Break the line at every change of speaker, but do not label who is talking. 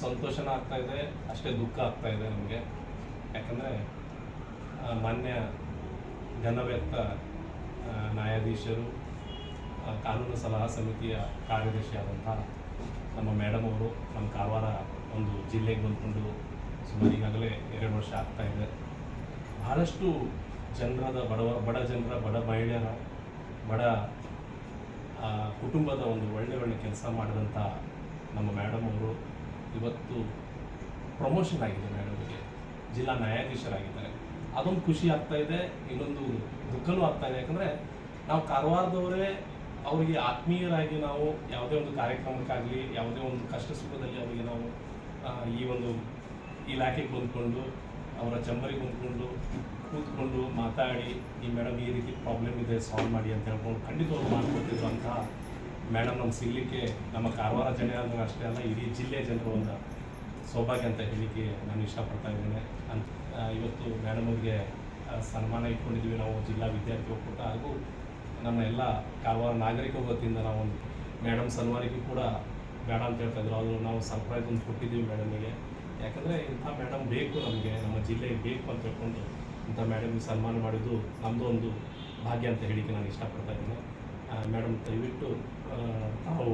ಸಂತೋಷನ ಆಗ್ತಾ ಇದೆ, ಅಷ್ಟೇ ದುಃಖ ಆಗ್ತಾ ಇದೆ ನಮಗೆ. ಯಾಕಂದರೆ ಮಾನ್ಯ ಘನವ್ಯಕ್ತ ನ್ಯಾಯಾಧೀಶರು ಕಾನೂನು ಸಲಹಾ ಸಮಿತಿಯ ಕಾರ್ಯದರ್ಶಿಯಾದಂಥ ನಮ್ಮ ಮೇಡಮ್ ಅವರು ನಮ್ಮ ಕಾರವಾರ ಒಂದು ಜಿಲ್ಲೆಗೆ ಬಂದ್ಕೊಂಡು ಸುಮಾರು ಈಗಾಗಲೇ ಎರಡು ವರ್ಷ ಆಗ್ತಾ ಇದೆ. ಬಹಳಷ್ಟು ಜನರದ ಬಡವ ಬಡ ಜನರ, ಬಡ ಮಹಿಳೆಯರ ಬಡ ಕುಟುಂಬದ ಒಂದು ಒಳ್ಳೆ ಒಳ್ಳೆ ಕೆಲಸ ಮಾಡಿದಂಥ ನಮ್ಮ ಮೇಡಮ್ ಅವರು ಇವತ್ತು ಪ್ರಮೋಷನ್ ಆಗಿದೆ ಮೇಡಮ್ಗೆ ಜಿಲ್ಲಾ ನ್ಯಾಯಾಧೀಶರಾಗಿದ್ದಾರೆ. ಅದೊಂದು ಖುಷಿ ಆಗ್ತಾ ಇದೆ, ಇನ್ನೊಂದು ದುಃಖನೂ ಆಗ್ತಾ ಇದೆ. ಯಾಕಂದರೆ ನಾವು ಕಾರವಾರದವರೇ ಅವರಿಗೆ ಆತ್ಮೀಯರಾಗಿ ನಾವು ಯಾವುದೇ ಒಂದು ಕಾರ್ಯಕ್ರಮಕ್ಕಾಗಲಿ, ಯಾವುದೇ ಒಂದು ಕಷ್ಟ ಸುಖದಲ್ಲಿ ಅವರಿಗೆ ನಾವು ಈ ಒಂದು ಇಲಾಖೆಗೆ ಬಂದ್ಕೊಂಡು ಅವರ ಚಂಬರಿಗೆ ಹೊಂದ್ಕೊಂಡು ಕೂತ್ಕೊಂಡು ಮಾತಾಡಿ, ಈ ಮೇಡಮ್ ಈ ರೀತಿ ಪ್ರಾಬ್ಲಮ್ ಇದೆ ಸಾಲ್ವ್ ಮಾಡಿ ಅಂತ ಹೇಳ್ಕೊಂಡು ಖಂಡಿತ ಮಾಡ್ಕೊಡ್ತಿದ್ರು ಅಂತ ಮೇಡಮ್ ನಮ್ಗೆ ಸಿಗಲಿಕ್ಕೆ ನಮ್ಮ ಕಾರವಾರ ಜನ ಅಷ್ಟೇ ಅಲ್ಲ, ಇಡೀ ಜಿಲ್ಲೆಯ ಜನರು ಒಂದು ಸೌಭಾಗ್ಯ ಅಂತ ಹೇಳಲಿಕ್ಕೆ ನಾನು ಇಷ್ಟಪಡ್ತಾ ಇದ್ದೇನೆ. ಅಂತ ಇವತ್ತು ಮೇಡಮ್ ಅವ್ರಿಗೆ ಸನ್ಮಾನ ಇಟ್ಕೊಂಡಿದ್ದೀವಿ ನಾವು, ಜಿಲ್ಲಾ ವಿದ್ಯಾರ್ಥಿ ಒಕ್ಕೂಟ ಹಾಗೂ ನಮ್ಮ ಎಲ್ಲ ಕಾರವಾರ ನಾಗರಿಕ ವತಿಯಿಂದ ನಾವು ಮೇಡಮ್ ಸನ್ಮಾನಕ್ಕೆ ಕೂಡ ಬೇಡ ಅಂತ ಹೇಳ್ತಾ ಇದ್ರು. ಅದು ನಾವು ಸರ್ಪ್ರೈಸ್ ಒಂದು ಕೊಟ್ಟಿದ್ದೀವಿ ಮೇಡಮಿಗೆ. ಯಾಕಂದರೆ ಇಂಥ ಮೇಡಮ್ ಬೇಕು ನಮಗೆ, ನಮ್ಮ ಜಿಲ್ಲೆಗೆ ಬೇಕು ಅಂತ ಹೇಳ್ಕೊಂಡು ಇಂಥ ಮೇಡಮ್ಗೆ ಸನ್ಮಾನ ಮಾಡಿದ್ದು ನಮ್ಮದು ಒಂದು ಭಾಗ್ಯ ಅಂತ ಹೇಳಿಕ್ಕೆ ನಾನು ಇಷ್ಟಪಡ್ತಾ ಇದ್ದೀನಿ. ಮೇಡಮ್ ದಯವಿಟ್ಟು ತಾವು